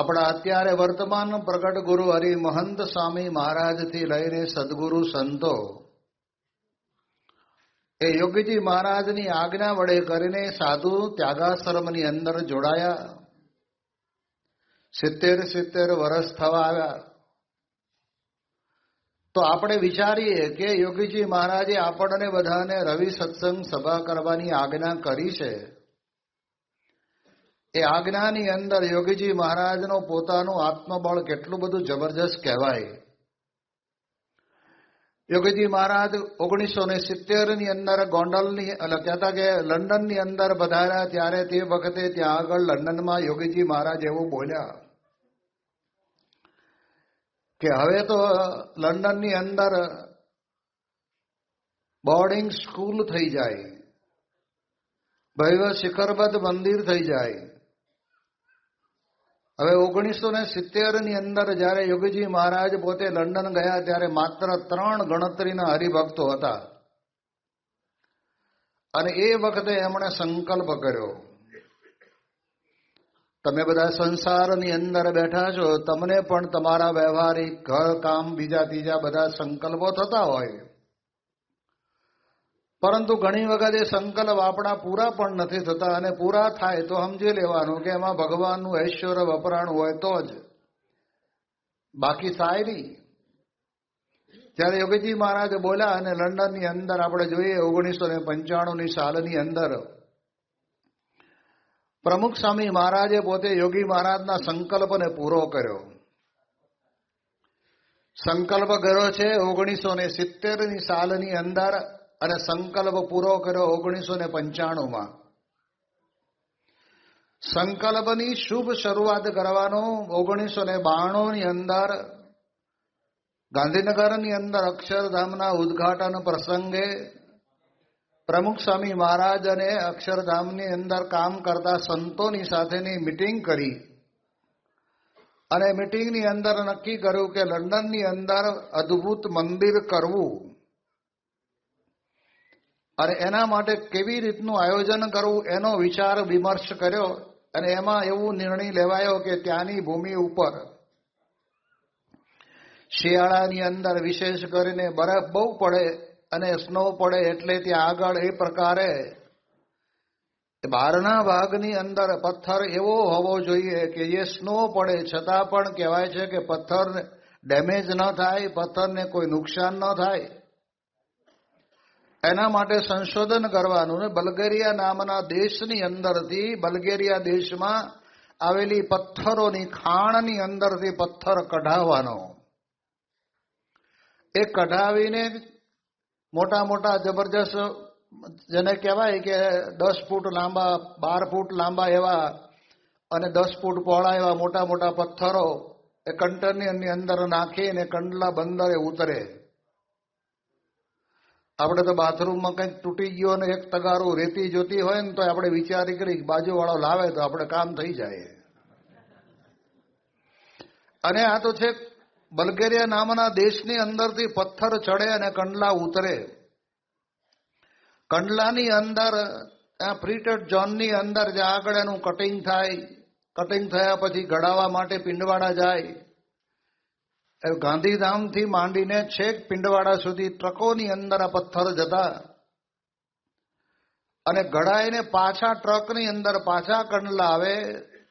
આપણા અત્યારે વર્તમાન પ્રગટ ગુરુ હરિ મહંત સ્વામી મહારાજથી લઈને સદગુરુ સંતો, એ યોગીજી મહારાજની આજ્ઞા વડે કરીને સાધુ ત્યાગાશ્રમની અંદર જોડાયા. સિત્તેર સિત્તેર વર્ષ થવા આવ્યા. તો આપણે વિચારીએ કે યોગીજી મહારાજે આપણને બધાને રવિ સત્સંગ સભા કરવાની આજ્ઞા કરી છે. એ આજ્ઞાની અંદર યોગીજી મહારાજનો પોતાનું આત્મબળ કેટલું બધું જબરજસ્ત કહેવાય. યોગીજી મહારાજ ઓગણીસો ને સિત્તેરની અંદર ગોંડલની કહેતા કે લંડનની અંદર વધાર્યા ત્યારે તે વખતે ત્યાં આગળ લંડનમાં યોગીજી મહારાજ એવું બોલ્યા કે હવે તો લંડનની અંદર બોર્ડિંગ સ્કૂલ થઈ જાય ભૈવ શિખરબદ્ધ મંદિર થઈ જાય હવે ઓગણીસો ને સિત્તેરની અંદર જયારે યોગીજી મહારાજ પોતે લંડન ગયા ત્યારે માત્ર ત્રણ ગણતરીના હરિભક્તો હતા. અને એ વખતે એમણે સંકલ્પ કર્યો. તમે બધા સંસારની અંદર બેઠા છો, તમને પણ તમારા વ્યવહારિક ઘર, કામ બીજા ત્રીજા બધા સંકલ્પો થતા હોય. પરંતુ ઘણી વખત એ સંકલ્પ આપણા પૂરા પણ નથી થતા અને પૂરા થાય તો સમજી લેવાનું કે એમાં ભગવાનનું ઐશ્વર્ય વપરાણ હોય તો જ. બાકી નહીં ત્યારે યોગીજી મહારાજ બોલ્યા અને લંડનની અંદર આપણે જોઈએ ઓગણીસો ને પંચાણુંની સાલની અંદર. પ્રમુખ સ્વામી મહારાજે પોતે યોગી મહારાજના સંકલ્પને પૂરો કર્યો. સંકલ્પ કર્યો છે ઓગણીસો ને સિત્તેરની સાલની અંદર. અને સંકલ્પ પૂરો કર્યો ઓગણીસો ને પંચાણુંમાં. સંકલ્પની શુભ શરૂઆત કરવાનો ઓગણીસો ને બાણુંની અંદર, ગાંધીનગરની અંદર અક્ષરધામના ઉદઘાટન પ્રસંગે પ્રમુખ સ્વામી મહારાજ અને અક્ષરધામની અંદર કામ કરતા સંતોની સાથેની મિટિંગ કરી. અને મિટિંગની અંદર નક્કી કર્યું કે લંડનની અંદર અદ્ભુત મંદિર કરવું. અને એના માટે કેવી રીતનું આયોજન કરવું એનો વિચાર વિમર્શ કર્યો અને એમાં એવું નિર્ણય લેવાયો કે ત્યાંની ભૂમિ ઉપર. શિયાળાની અંદર વિશેષ કરીને બરફ બહુ પડે અને સ્નો પડે એટલે ત્યાં આગળ એ પ્રકારે બહારના ભાગની અંદર પથ્થર એવો હોવો જોઈએ કે એ સ્નો પડે છતાં પણ કહેવાય છે કે પથ્થર ડેમેજ ન થાય, પથ્થરને કોઈ નુકસાન ન થાય. એના માટે સંશોધન કરવાનું ને બલ્ગેરિયા નામના દેશની અંદરથી, બલ્ગેરિયા દેશમાં આવેલી પથ્થરોની ખાણની અંદરથી પથ્થર કઢાવવાનો. એ કઢાવીને મોટા મોટા જબરજસ્ત, જેને કહેવાય કે દસ ફૂટ લાંબા, બાર ફૂટ લાંબા એવા અને દસ ફૂટ પહોળા એવા મોટા મોટા પથ્થરો એ કંટનની અંદર નાખીને કંડલા બંદરે ઉતરે. આપણે તો બાથરૂમમાં કંઈક તૂટી ગયો અને એક તગારું રેતી જોતી હોય ને તો આપણે વિચારી કરી બાજુવાળો લાવે તો આપણે કામ થઈ જાય. અને આ તો છે બલ્ગેરિયા નામના દેશની અંદરથી પથ્થર ચડે અને કંડલા ઉતરે. કંડલાની અંદર ત્યાં પ્રીટેડ ઝોનની અંદર જે આગળ એનું કટિંગ થાય, કટિંગ થયા પછી ઘડાવા માટે પિંડવાડા જાય. ગાંધીધામથી માંડીને છેક પિંડવાડા સુધી ટ્રકોની અંદર આ પથ્થર જતા. અને ઘડાઈને પાછા ટ્રકની અંદર પાછા કંડલા આવે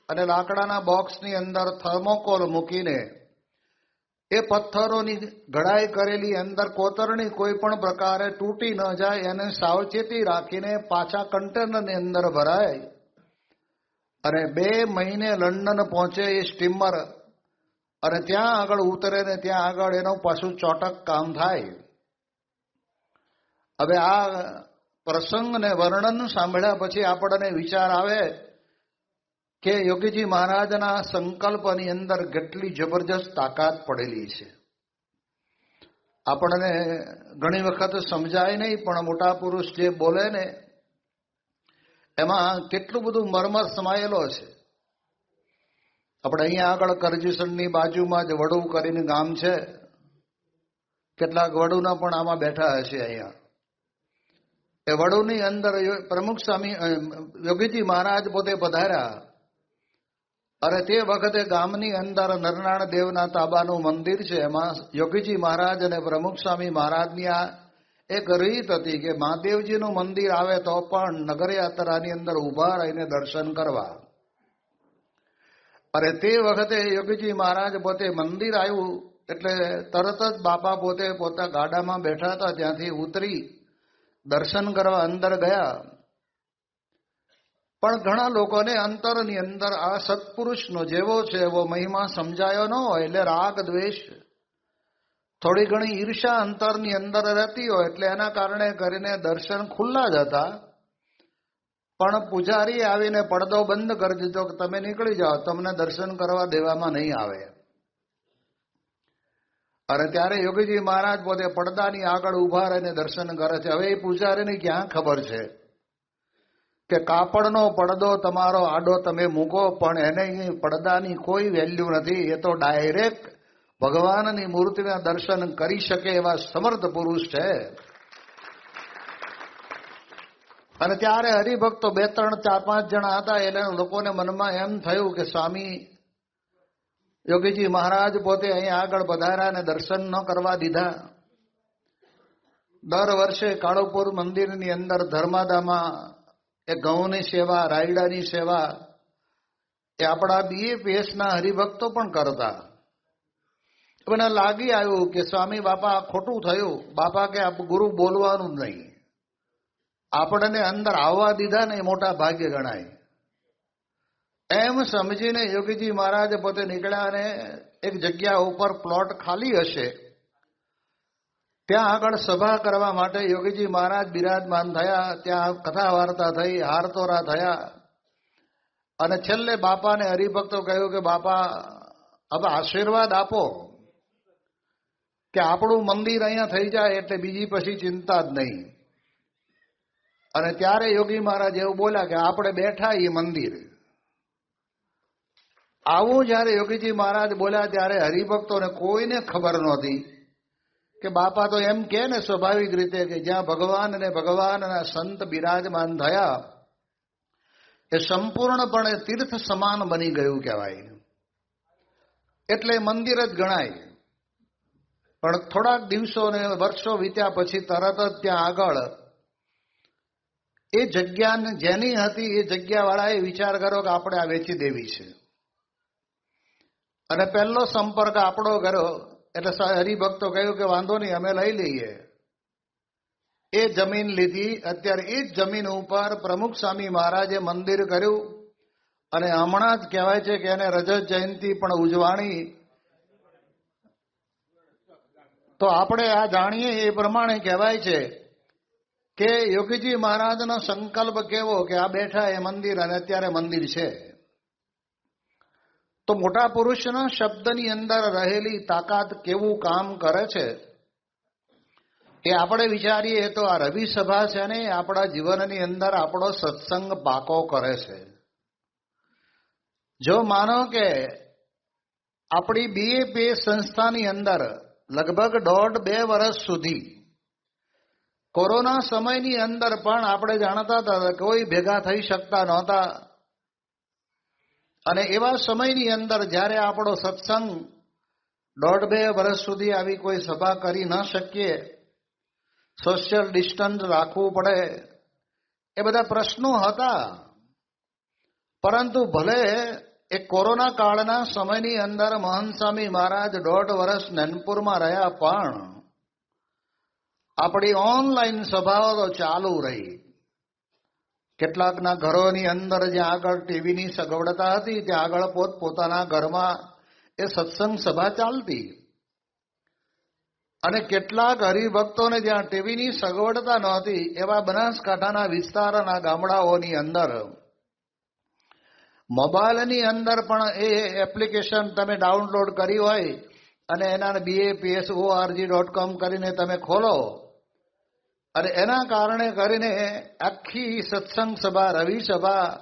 અને લાકડાના બોક્સની અંદર થર્મોકોલ મૂકીને એ પથ્થરોની ઘડાઈ કરેલી અંદર કોતરણી કોઈ પણ પ્રકારે તૂટી ન જાય, એને સાવચેતી રાખીને પાછા કન્ટેનરની અંદર ભરાય. અને બે મહિને લંડન પહોંચે એ સ્ટીમર અને ત્યાં આગળ ઉતરે ને ત્યાં આગળ એનું પાછું ચોટક કામ થાય. હવે આ પ્રસંગ ને વર્ણન સાંભળ્યા પછી આપણને વિચાર આવે કે યોગીજી મહારાજના સંકલ્પની અંદર કેટલી જબરજસ્ત તાકાત પડેલી છે. આપણને ઘણી વખત સમજાય નહીં, પણ મોટા પુરુષ જે બોલે ને, એમાં કેટલું બધું મર્મર સમાયેલો છે. આપણે અહીંયા આગળ કરજીસણની બાજુમાં જ વડુ કરીને ગામ છે. કેટલાક વડુના પણ આમાં બેઠા હશે અહીંયા. એ વડુની અંદર પ્રમુખ સ્વામી યોગીજી મહારાજ પોતે પધાર્યા. અરે તે વખતે ગામની અંદર નરનાણ દેવના તાબાનું મંદિર છે. એમાં યોગીજી મહારાજ અને પ્રમુખ સ્વામી મહારાજની આ એક રીત હતી કે મહાદેવજીનું મંદિર આવે તો પણ નગરયાત્રાની અંદર ઊભા રહીને દર્શન કરવા. અરે તે વખતે યોગીજી મહારાજ પોતે મંદિર આવ્યું એટલે તરત જ બાપા પોતે પોતા ગાડામાં બેઠા હતા, ત્યાંથી ઉતરી દર્શન કરવા અંદર ગયા. પણ ઘણા લોકોને અંતરની અંદર આ સત્પુરુષનો જેવો છે, એવો મહિમા સમજાયો ન હોય, એટલે રાગ, દ્વેષ થોડી ઘણી ઈર્ષા અંતરની અંદર રહેતી હોય, એટલે એના કારણે કરીને દર્શન ખુલ્લા જ હતા. પણ પૂજારી આવીને પડદો બંધ કરી દીધો કે તમે નીકળી જાઓ, તમને દર્શન કરવા દેવામાં નહીં આવે. અને ત્યારે યોગીજી મહારાજ પોતે પડદાની આગળ ઊભા રહીને દર્શન કરે છે. હવે એ પૂજારીની ક્યાં ખબર છે? કે કાપડનો પડદો તમારો આડો તમે મૂકો, પણ એને પડદાની કોઈ વેલ્યુ નથી. એ તો ડાયરેક્ટ ભગવાનની મૂર્તિના દર્શન કરી શકે એવા સમર્થ પુરુષ છે. અને ત્યારે હરિભક્તો બે, ત્રણ, ચાર, પાંચ જણા હતા એટલે લોકોને મનમાં એમ થયું કે સ્વામી, યોગીજી મહારાજ પોતે અહીંયા આગળ પધાર્યા અને દર્શન ન કરવા દીધા. દર વર્ષે કાળોપુર મંદિરની અંદર ધર્માદામાં એ ઘઉંની સેવા, રાયડાની સેવા એ આપણા બીએપીએસના હરિભક્તો પણ કરતા. મને લાગી આવ્યું કે સ્વામી બાપા ખોટું થયું. બાપા કે ગુરુ બોલવાનું નહીં. આપણને અંદર આવવા દીધા ને એ મોટા ભાગ્ય ગણાય. એમ સમજીને યોગીજી મહારાજ પોતે નીકળ્યા અને એક જગ્યા ઉપર પ્લોટ ખાલી હશે. ત્યાં આગળ સભા કરવા માટે યોગીજી મહારાજ બિરાજમાન થયા, ત્યાં કથા વાર્તા થઈ, હારતોરા થયા. અને છેલ્લે બાપાને હરિભક્તો કહ્યું કે, બાપા, હવે આશીર્વાદ આપો. કે આપણું મંદિર અહીંયા થઈ જાય એટલે બીજી પછી ચિંતા જ નહીં. અને ત્યારે યોગી મહારાજ એવું બોલ્યા કે આપણે બેઠા એ મંદિર. આવું જયારે યોગીજી મહારાજ બોલ્યા ત્યારે હરિભક્તોને કોઈને ખબર નહોતી કે બાપા તો એમ કે ને સ્વાભાવિક રીતે કે જ્યાં ભગવાન અને ભગવાનના સંત બિરાજમાન થયા, એ સંપૂર્ણપણે તીર્થ સમાન બની ગયું કહેવાય. એટલે મંદિર જ ગણાય. પણ થોડાક દિવસો ને વર્ષો વીત્યા પછી તરત જ ત્યાં આગળ એ જગ્યા જેની હતી, એ જગ્યા વાળાએ વિચાર કર્યો કે આપણે આ વેચી દેવી છે. અને પહેલો સંપર્ક આપણો કર્યો, એટલે હરિભક્તો કહ્યું કે વાંધો નહીં, અમે લઈ લઈએ. એ જમીન લીધી. અત્યારે એ જ જમીન ઉપર પ્રમુખ સ્વામી મહારાજે મંદિર કર્યું. અને હમણાં જ કહેવાય છે કે એને રજત જયંતિ પણ ઉજવાણી. તો આપણે આ જાણીએ એ પ્રમાણે કહેવાય છે કે યોગીજી મહારાજનો સંકલ્પ કેવો કે આ બેઠા એ મંદિર અને અત્યારે મંદિર છે? તો મોટા પુરુષના શબ્દની અંદર રહેલી તાકાત કેવું કામ કરે છે? એ આપણે વિચારીએ તો આ રવિ સભા છે ને આપણા જીવનની અંદર આપણો સત્સંગ પાકો કરે છે. જો માનો કે આપણી બીએપી સંસ્થાની અંદર લગભગ દોઢ બે વર્ષ સુધી કોરોના સમયની અંદર પણ આપણે જાણતા હતા કોઈ ભેગા થઈ શકતા નહોતા. અને એવા સમયની અંદર જ્યારે આપણો સત્સંગ દોઢ બે વર્ષ સુધી આવી કોઈ સભા કરી ન શકીએ સોશિયલ ડિસ્ટન્સ રાખવું પડે, એ બધા પ્રશ્નો હતા. પરંતુ ભલે એ કોરોના કાળના સમયની અંદર મહંત સ્વામી મહારાજ દોઢ વર્ષ નનપુરમાં રહ્યા પણ આપણી ઓનલાઈન સભાઓ તો ચાલુ રહી. કેટલાકના ઘરોની અંદર જ્યાં આગળ ટીવીની સગવડતા હતી, ત્યાં આગળ પોત પોતાના ઘરમાં એ સત્સંગ સભા ચાલતી. અને કેટલાક હરિભક્તોને જ્યાં ટીવીની સગવડતા નહોતી, એવા બનાસકાંઠાના વિસ્તારના ગામડાઓની અંદર. મોબાઈલની અંદર પણ એ એપ્લિકેશન તમે ડાઉનલોડ કરી હોય અને એના બીએપીએસ ઓઆરજી ડોટ કોમ કરીને તમે ખોલો. અને એના કારણે કરીને આખી સત્સંગ સભા, રવિ સભા,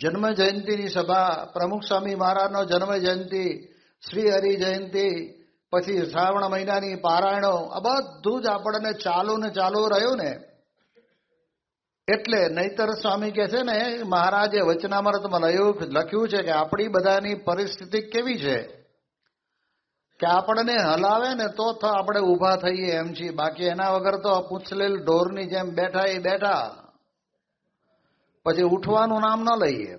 જન્મ જયંતિની સભા, પ્રમુખ સ્વામી મહારાજનો જન્મ જયંતિ, શ્રી હરિ જયંતિ, પછી શ્રાવણ મહિનાની પારાયણો, આ બધું જ આપણને ચાલુ ને ચાલુ રહ્યું ને. એટલે નહીતર સ્વામી કે છે ને, મહારાજે વચનામૃતમાં લખ્યું છે કે આપણી બધાની પરિસ્થિતિ કેવી છે? કે આપણને હલાવે ને તો આપણે ઊભા થઈએ એમ છીએ. બાકી એના વગર તો પૂછલેલ ઢોરની જેમ બેઠા એ બેઠા. પછી ઉઠવાનું નામ ન લઈએ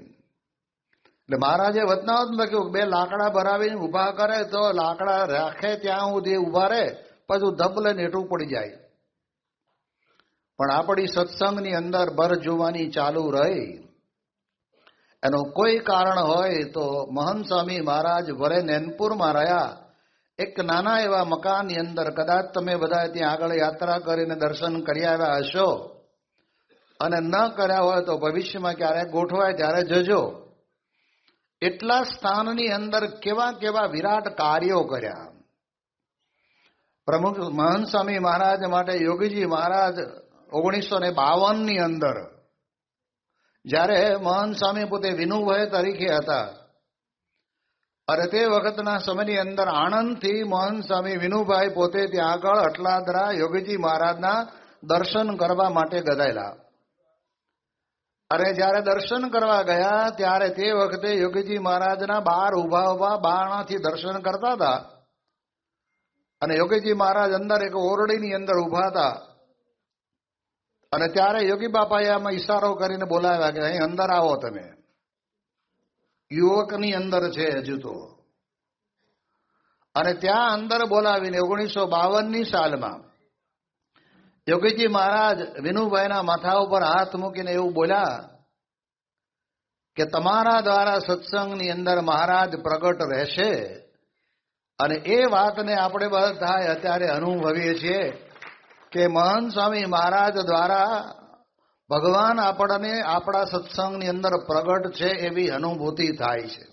એટલે મહારાજે વતનાવત લખ્યું કે બે લાકડા ભરાવીને ઊભા કરે તો લાકડા રાખે ત્યાં સુધી ઊભા રહે, પછી ધબલે નેટું પડી જાય. પણ આપણી સત્સંગની અંદર ભર જોવાની ચાલુ રહી. એનું કોઈ કારણ હોય તો મહંત સ્વામી મહારાજ વરે નેનપુરમાં રહ્યા. એક નાના એવા મકાનની અંદર કદાચ તમે બધા ત્યાં આગળ યાત્રા કરીને દર્શન કરી આવ્યા હશો. અને ન કર્યા હોય તો ભવિષ્યમાં ક્યારે ગોઠવાય, ત્યારે જજો. એટલા સ્થાનની અંદર કેવા કેવા વિરાટ કાર્યો કર્યા. પ્રમુખ મહંત સ્વામી મહારાજ માટે યોગીજી મહારાજ ઓગણીસો ને બાવનની અંદર જ્યારે મહંત સ્વામી પોતે વિનુભાઈ તરીકે હતા અને તે વખતના સમયની અંદર આણંદથી મોહન સ્વામી વિનુભાઈ પોતે ત્યાં આગળ અટલાદરા યોગીજી મહારાજના દર્શન કરવા માટે ગધાયેલા અને જ્યારે દર્શન કરવા ગયા, ત્યારે તે વખતે યોગીજી મહારાજના બાર ઊભા ઊભા બાણાથી દર્શન કરતા હતા. અને યોગીજી મહારાજ અંદર એક ઓરડીની અંદર ઊભા હતા. અને ત્યારે યોગી બાપાએ આમાં ઈશારો કરીને બોલાવ્યા કે અહીં અંદર આવો તમે. યુવકની અંદર છે હજુ તો. અને ત્યાં અંદર બોલાવીને ઓગણીસો બાવનની સાલમાં યોગીજી મહારાજ વિનુભાઈના માથા ઉપર હાથ મૂકીને એવું બોલ્યા કે તમારા દ્વારા સત્સંગની અંદર મહારાજ પ્રગટ રહેશે અને એ વાતને આપણે બધા અત્યારે અનુભવીએ છીએ કે મહંત સ્વામી મહારાજ દ્વારા ભગવાન આપણને આપણા સત્સંગની અંદર પ્રગટ છે એવી અનુભૂતિ થાય છે.